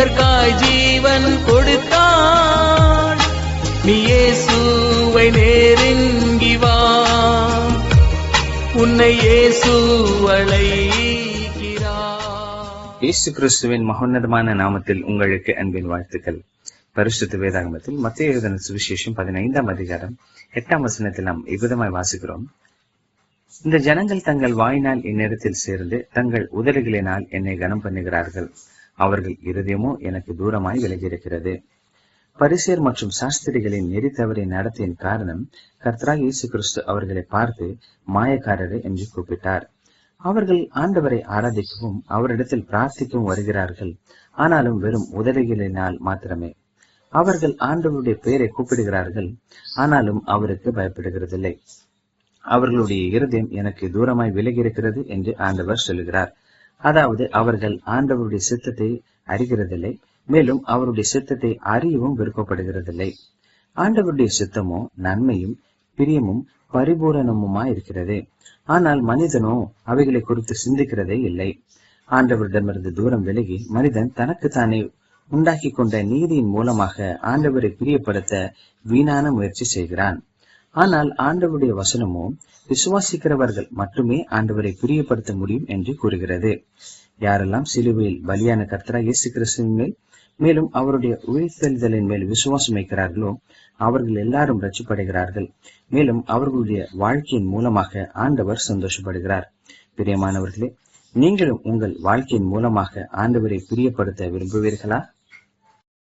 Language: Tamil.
உலகற்காய் ஜீவன் கொடுத்தாள் நீ இயேசுவை நேரிங்கி வா உன்னை இயேசு இயேசு கிறிஸ்துவின் மகோன்னதமான நாமத்தில் உங்களுக்கு அன்பின் வாழ்த்துக்கள். பரிசுத்த வேதாகமத்தில் மத்திய எழுதின சுவிசேஷம் பதினைந்தாம் அதிகாரம் எட்டாம் வசனத்தில் நாம் இவ்விதமாய் வாசிக்கிறோம். இந்த ஜனங்கள் தங்கள் வாயினால் என்னிடத்தில் சேர்ந்து தங்கள் உதடுகளினால் என்னை கனம் பண்ணுகிறார்கள் அவர்கள் இருதயமோ எனக்கு தூரமாய் விலகியிருக்கிறது பரிசேர் மற்றும் சாஸ்திரிகளின் நெறி தவறி நடத்தியின் காரணம் கர்த்தராக இயேசு கிறிஸ்து அவர்களை பார்த்து மாயக்காரரே என்று கூப்பிட்டார். அவர்கள் ஆண்டவரை ஆராதிக்கவும் அவரிடத்தில் பிரார்த்திக்கவும் வருகிறார்கள். ஆனாலும் வெறும் உதவிகளினால் மாத்திரமே. அவர்கள் ஆண்டவருடைய பெயரை கூப்பிடுகிறார்கள். ஆனாலும் அவருக்கு பயப்படுகிறதில்லை. அவர்களுடைய இருதயம் எனக்கு தூரமாய் விலகி இருக்கிறது என்று ஆண்டவர் சொல்லுகிறார். அதாவது அவர்கள் ஆண்டவருடைய சித்தத்தை அறிகிறதில்லை மேலும் அவருடைய சித்தத்தை அறியவும் விருப்பப்படுகிறதில்லை. ஆண்டவருடைய சித்தமோ நன்மையும் பிரியமும் பரிபூரணமுமா இருக்கிறது. ஆனால் மனிதனோ அவைகளை குறித்து சிந்திக்கிறதே இல்லை. ஆண்டவரிடமிருந்து தூரம் விலகி மனிதன் தனக்கு தானே உண்டாக்கி கொண்ட நீதியின் மூலமாக ஆண்டவரை பிரியப்படுத்த வீணான முயற்சி செய்கிறான். ஆனால் ஆண்டவருடைய வசனமோ விசுவாசிக்கிறவர்கள் மட்டுமே ஆண்டவரை பிரியப்படுத்த முடியும் என்று கூறுகிறது. யாரெல்லாம் சிலுவையில் பலியான கர்த்தரா இயேசு கிறிஸ்துவின் மேல் மேலும் அவருடைய உயிர்த்தெழுதலின் மேல் விசுவாசம் வைக்கிறார்களோ அவர்கள் எல்லாரும் ரச்சப்படுகிறார்கள் மேலும் அவர்களுடைய வாழ்க்கையின் மூலமாக ஆண்டவர் சந்தோஷப்படுகிறார். பிரியமானவர்களே நீங்களும் உங்கள் வாழ்க்கையின் மூலமாக ஆண்டவரை பிரியப்படுத்த விரும்புவீர்களா?